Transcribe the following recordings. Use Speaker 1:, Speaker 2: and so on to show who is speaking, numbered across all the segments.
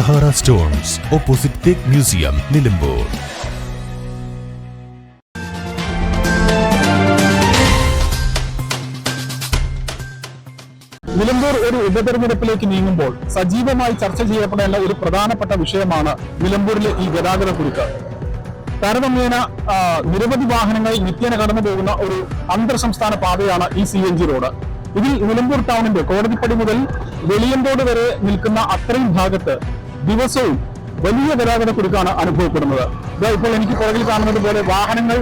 Speaker 1: Sahara stones opposite തേക്ക് museum Nilambur
Speaker 2: Nilambur ഒരു ഉപതെരഞ്ഞെടുപ്പിലേക്ക് നീങ്ങുമ്പോൾ സജീവമായി ചർച്ച ചെയ്യപ്പെടേണ്ട ഒരു പ്രധാനപ്പെട്ട വിഷയമാണ് നിലമ്പൂരിലെ ഈ ഗതാഗത കുരുക്ക് താരതമ്യേന നിരവധി വാഹനങ്ങൾ നിത്യേന കടന്നു പോകുന്ന ഒരു അന്തർ സംസ്ഥാന പാതയാണ് ഈ സി എൻ ജി റോഡ്. ഇതിൽ നിലമ്പൂർ ടൗണിന്റെ കോടതിപ്പടി മുതൽ വെളിയന്തോട് വരെ നിൽക്കുന്ന അത്രയും ഭാഗത്ത് ദിവസവും വലിയ ഗതാഗത കുരുക്കാണ് അനുഭവപ്പെടുന്നത്. ഇതാ ഇപ്പോൾ എനിക്ക് പുറകിൽ കാണുന്നത് പോലെ വാഹനങ്ങൾ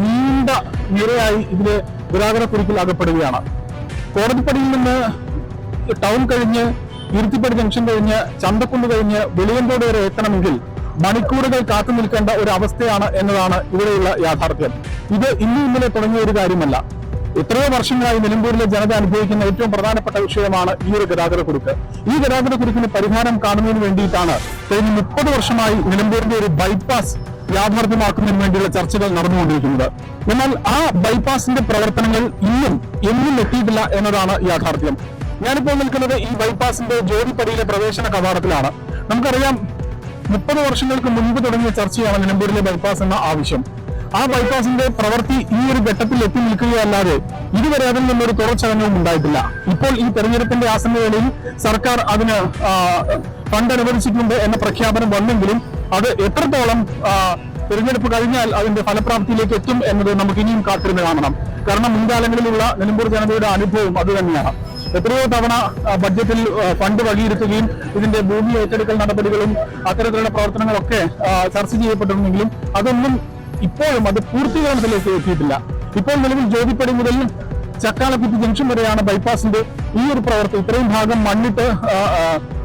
Speaker 2: നീണ്ട നിരയായി ഇതിലെ ഗതാഗത കുരുക്കിൽ അകപ്പെടുകയാണ്. കോടതിപ്പടിയിൽ നിന്ന് ടൗൺ കഴിഞ്ഞ് ഇരുത്തിപ്പടി ജംഗ്ഷൻ കഴിഞ്ഞ് ചന്തക്കുണ്ട് കഴിഞ്ഞ് വെളിയന്തോട് വരെ എത്തണമെങ്കിൽ മണിക്കൂറുകൾ കാത്തു നിൽക്കേണ്ട ഒരു അവസ്ഥയാണ് എന്നതാണ് ഇവിടെയുള്ള യാഥാർത്ഥ്യം. ഇത് ഇന്നും ഇന്നലെ തുടങ്ങിയ ഒരു കാര്യമല്ല. എത്രയോ വർഷങ്ങളായി നിലമ്പൂരിലെ ജനത അനുഭവിക്കുന്ന ഏറ്റവും പ്രധാനപ്പെട്ട വിഷയമാണ് ഈ ഒരു ഗതാഗത കുരുക്ക്. ഈ ഗതാഗത കുരുക്കിന് പരിഹാരം കാണുന്നതിന് വേണ്ടിയിട്ടാണ് കഴിഞ്ഞ മുപ്പത് വർഷമായി നിലമ്പൂരിന്റെ ഒരു ബൈപ്പാസ് യാഥാർത്ഥ്യമാക്കുന്നതിന് വേണ്ടിയുള്ള ചർച്ചകൾ നടന്നുകൊണ്ടിരിക്കുന്നത്. എന്നാൽ ആ ബൈപ്പാസിന്റെ പ്രവർത്തനങ്ങൾ ഇന്നും എന്നും എത്തിയിട്ടില്ല എന്നതാണ് യാഥാർത്ഥ്യം. ഞാനിപ്പോൾ നിൽക്കുന്നത് ഈ ബൈപ്പാസിന്റെ ജോലിപ്പടിയിലെ പ്രവേശന കവാടത്തിലാണ്. നമുക്കറിയാം മുപ്പത് വർഷങ്ങൾക്ക് മുൻപ് തുടങ്ങിയ ചർച്ചയാണ് നിലമ്പൂരിലെ ബൈപ്പാസ് എന്ന ആവശ്യം. ആ ബൈപ്പാസിന്റെ പ്രവൃത്തി ഈ ഒരു ഘട്ടത്തിൽ എത്തി നിൽക്കുകയല്ലാതെ ഇതുവരെ അതിൽ നിന്നൊരു തുറച്ചടങ്ങവും ഉണ്ടായിട്ടില്ല. ഇപ്പോൾ ഈ തെരഞ്ഞെടുപ്പിന്റെ ആസന്നവേളയിൽ സർക്കാർ അതിന് ഫണ്ട് അനുവദിച്ചിട്ടുണ്ട് എന്ന പ്രഖ്യാപനം വന്നെങ്കിലും അത് എത്രത്തോളം തിരഞ്ഞെടുപ്പ് കഴിഞ്ഞാൽ അതിന്റെ ഫലപ്രാപ്തിയിലേക്ക് എത്തും എന്നത് നമുക്ക് ഇനിയും കാത്തിരുന്ന് കാണണം. കാരണം മുൻകാലങ്ങളിലുള്ള നിലമ്പൂർ ജനതയുടെ അനുഭവം അത് തന്നെയാണ്. എത്രയോ തവണ ബഡ്ജറ്റിൽ ഫണ്ട് വഴിയിരുത്തുകയും ഇതിന്റെ ഭൂമി ഏറ്റെടുക്കൽ നടപടികളും അത്തരത്തിലുള്ള പ്രവർത്തനങ്ങളൊക്കെ ചർച്ച ചെയ്യപ്പെട്ടിരുന്നെങ്കിലും അതൊന്നും ഇപ്പോഴും അത് പൂർത്തീകരണത്തിലേക്ക് എത്തിയിട്ടില്ല. ഇപ്പോൾ നിലവിൽ ജ്യോതിപ്പടി മുതൽ ചക്കാലക്കുത്തി ജംഗ്ഷൻ വരെയാണ് ബൈപ്പാസിന്റെ ഈ ഒരു പ്രവൃത്തി ഇത്രയും ഭാഗം മണ്ണിട്ട്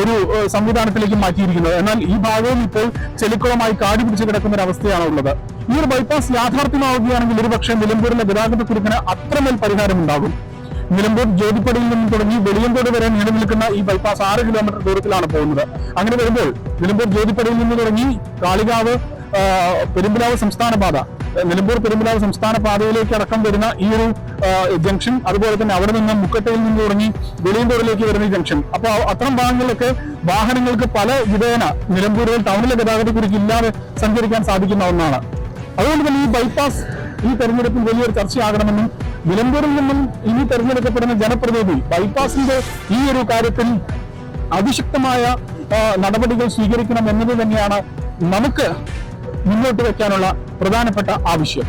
Speaker 2: ഒരു സംവിധാനത്തിലേക്ക് മാറ്റിയിരിക്കുന്നത്. എന്നാൽ ഈ ഭാഗവും ഇപ്പോൾ ചെളിക്കുളമായി കാടി പിടിച്ച് കിടക്കുന്ന ഒരു അവസ്ഥയാണ് ഉള്ളത്. ഈ ഒരു ബൈപ്പാസ് യാഥാർത്ഥ്യമാവുകയാണെങ്കിൽ ഒരുപക്ഷെ നിലമ്പൂരിലെ ഗതാഗത കുരുക്കിന് അത്രമേൽ പരിഹാരം ഉണ്ടാകും. നിലമ്പൂർ ജ്യോതിപ്പടിയിൽ നിന്നും തുടങ്ങി വെളിയന്തോട് വരെ നീണ്ടു നിൽക്കുന്ന ഈ ബൈപ്പാസ് ആറ് കിലോമീറ്റർ ദൂരത്തിലാണ് പോകുന്നത്. അങ്ങനെ വരുമ്പോൾ നിലമ്പൂർ ജ്യോതിപ്പടിയിൽ നിന്ന് തുടങ്ങി കാളികാവ് പെരുമ്പിലാവ് സംസ്ഥാന പാത നിലമ്പൂർ പെരുമ്പിലാവ് സംസ്ഥാന പാതയിലേക്ക് അടക്കം വരുന്ന ഈ ഒരു ജംഗ്ഷൻ അതുപോലെ തന്നെ അവിടെ നിന്ന് മുക്കട്ടയിൽ നിന്ന് തുടങ്ങി വെളിയന്തോറിലേക്ക് വരുന്ന ജംഗ്ഷൻ അപ്പൊ അത്തരം ഭാഗങ്ങളിലൊക്കെ വാഹനങ്ങൾക്ക് പല വിധേന നിലമ്പൂരിൽ ടൗണിലെ ഗതാഗത കുറിച്ച് ഇല്ലാതെ സഞ്ചരിക്കാൻ സാധിക്കുന്ന ഒന്നാണ്. അതുകൊണ്ട് തന്നെ ഈ ബൈപ്പാസ് ഈ തെരഞ്ഞെടുപ്പിൽ വലിയൊരു ചർച്ചയാകണമെന്നും നിലമ്പൂരിൽ നിന്നും ഇനി തെരഞ്ഞെടുക്കപ്പെടുന്ന ജനപ്രതിനിധി ബൈപ്പാസിന്റെ ഈ ഒരു കാര്യത്തിൽ അതിശക്തമായ നടപടികൾ സ്വീകരിക്കണം എന്നത് തന്നെയാണ് നമുക്ക് മുന്നോട്ട് വെക്കാനുള്ള പ്രധാനപ്പെട്ട ആവശ്യം